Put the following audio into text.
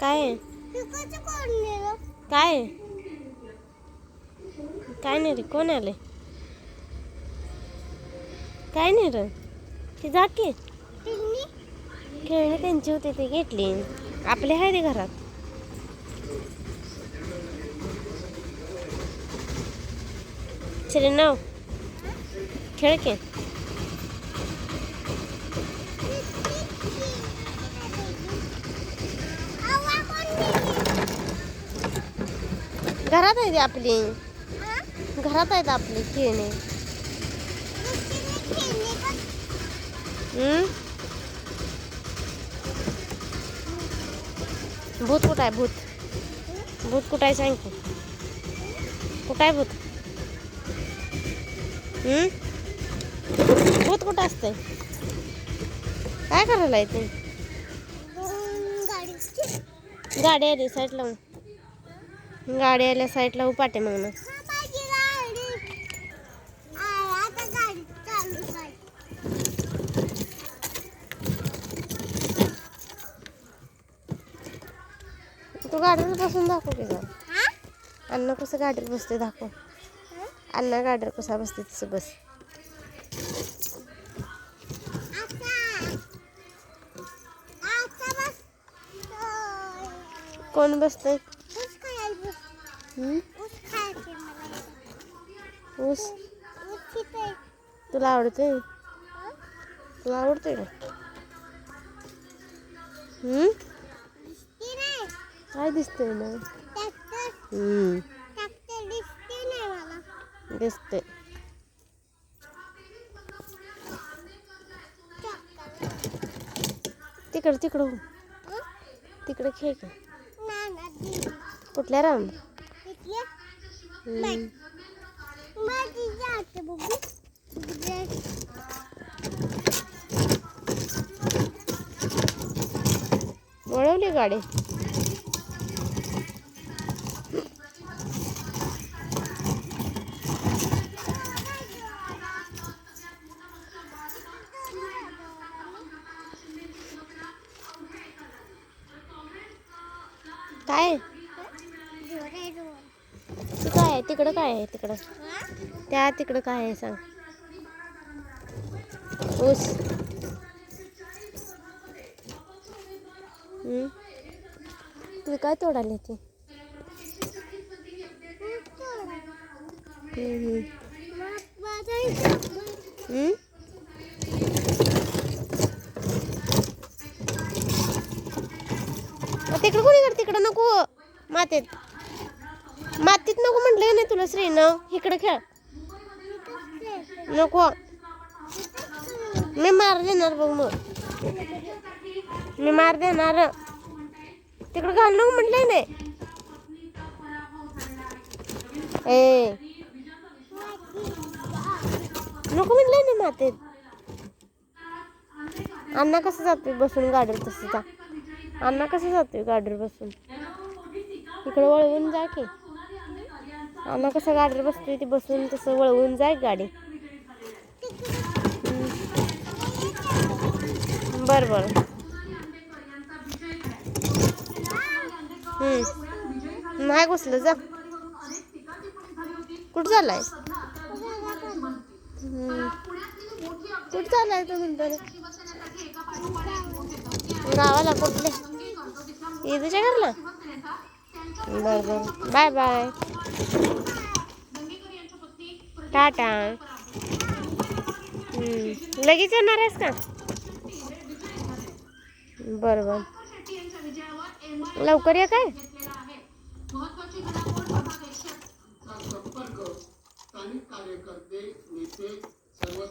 काय? काय? काय नाही रे कोण आले काय नाही रे ती जा की खेळणी त्यांची होती ती घेतली. आपले आहे ते घरात. नाव खेळ की घरात आहे आपली. घरात आहेत आपली खेळणे. भूत कुठं आहे? भूत. भूत कुठं आहे सांग कुठं आहे भूत? भूत कुठं असतंय? काय करायला येते गाडी आली साईड लावून गाडी आल्या साईडला उपाटे मग ना. तू गाडीवर बसून दाखव की जरा. अन्न कसं गाडीवर बसते दाखव. अन्न गाडीवर कसा बसते तसं बस. कोण बसतंय? हम्म? ऊस. तुला आवडते तुला आवडतोय का? हम्म? काय दिसतंय ना दिसते तिकडं तिकडं हो. तिकडे खेळ की कुठल्या राऊंड वळवली गाडी काय? तू काय आहे? तिकडं काय आहे? तिकडं. त्या तिकडं काय आहे सांग. ऊस. तू काय तोडाली ती? हम्म, हम्म. हम्म? मग तिकडं कोणी कर तिकडं नको. मातीत. मातीत नको म्हटलं नाही तुला श्रीनं? इकडं खेळ. नको. मी मार देणार बघ मग. मी मार देणार. तिकडं घाल नको म्हटलंय नाही. ए. नको म्हटलंय ना मातीत. अण्णा कसं जातोय? बसून गाडीवर तसं जा. अण्णा कसं जातोय गाडीवर बसून? इकडे वळवून जा की. अण्णा कसं गाडीवर बसतोय ते बसून तसं वळवून जाय गाडी. बर बर. नाही घुसलं जा. कुठं झालाय कुठं झालाय तो म्हणतो गावाला कुठले? तुझ्या घरला? बर बर. Bye bye. टाटा. लगेच येणार आहेस का? बर बर. लवकर या काय? कार्यकर्ते नेते सर्व